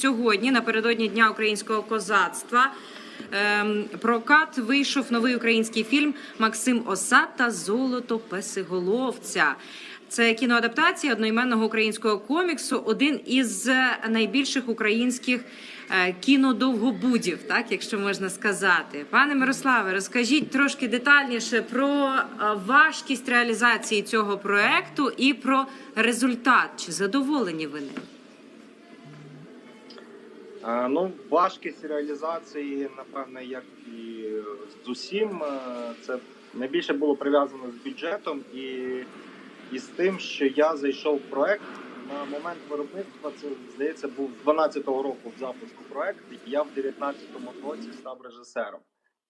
Сьогодні, напередодні Дня українського козацтва, ем, прокат вийшов новий український фільм Максим Осад та Золото Песиголовця. Це кіноадаптація одноіменного українського коміксу, один із е, найбільших українських е, кінодовгобудів, так якщо можна сказати. Пане Мирославе, розкажіть трошки детальніше про е, важкість реалізації цього проекту і про результат. Чи задоволені ви ним? Ну, важкість реалізації, напевне, як і з усім, е, це найбільше було прив'язано з бюджетом і, і з тим, що я зайшов в проект на момент виробництва. Це здається був з 12-го року в запуску проект. і Я в 19-му році став режисером.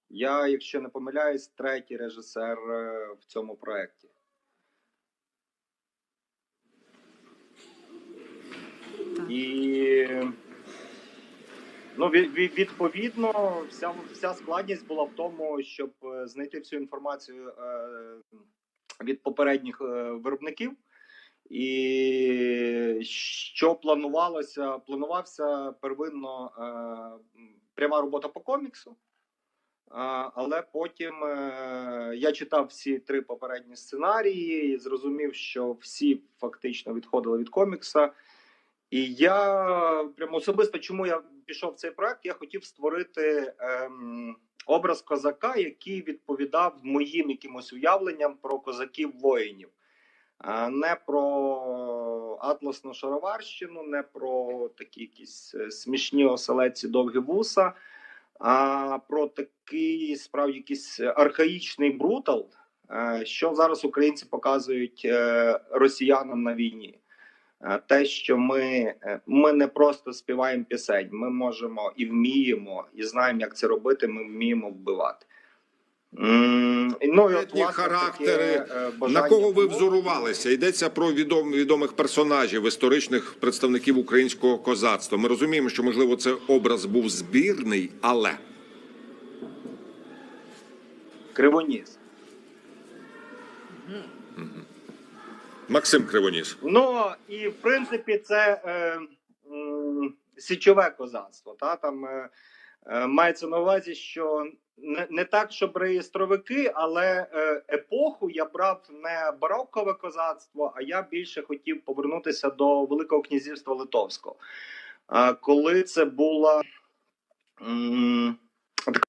Я, якщо не помиляюсь, третій режисер е, в цьому проекті. Так. І ну, від- від- відповідно, вся, вся складність була в тому, щоб е, знайти всю інформацію е, від попередніх е, виробників. І що планувалося? Планувався первинно е, пряма робота по коміксу. А, Але потім е, я читав всі три попередні сценарії і зрозумів, що всі фактично відходили від комікса. І я прямо особисто, чому я пішов в цей проект, я хотів створити ем, образ козака, який відповідав моїм якимось уявленням про козаків воїнів, а не про атласну шароварщину, не про такі якісь е, смішні оселедці довгі вуса, а про такий справді якийсь архаїчний брутал, е, що зараз українці показують е, росіянам на війні. Е, те, що ми, е, ми не просто співаємо пісень, ми можемо і вміємо, і знаємо, як це робити. Ми вміємо вбивати. Ну, і от, власне, характери. таке, е, На кого ви взорувалися? Йдеться про відом, відомих персонажів, історичних представників українського козацтва. Ми розуміємо, що можливо це образ був збірний, але Кривоніс. Максим Кривоніс. Ну і в принципі, це е, січове козацтво. Та там е, е, мається на увазі, що не, не так, щоб реєстровики, але е, епоху я брав не барокове козацтво, а я більше хотів повернутися до Великого князівства Литовського. А коли це була м, така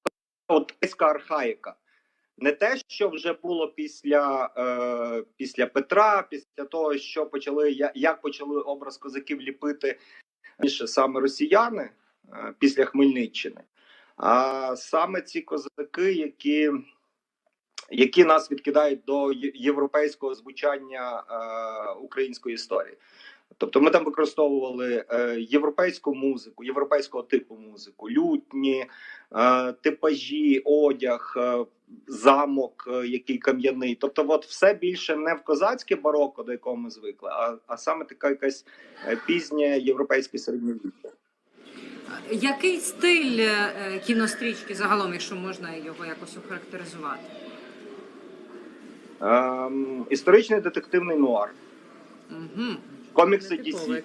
отейська архаїка. Не те, що вже було після, е, після Петра, після того, що почали як почали образ козаків ліпити раніше саме росіяни е, після Хмельниччини, а саме ці козаки, які, які нас відкидають до європейського звучання е, української історії. Тобто ми там використовували е, європейську музику, європейського типу музику, лютні, е, типажі, одяг, е, замок, який кам'яний. Тобто, от все більше не в козацьке бароко, до якого ми звикли, а, а саме така якась пізнє європейське середньовіччя. Який стиль кінострічки загалом, якщо можна його якось охарактеризувати? Ем, історичний детективний нуар, Угу. Комікси DC.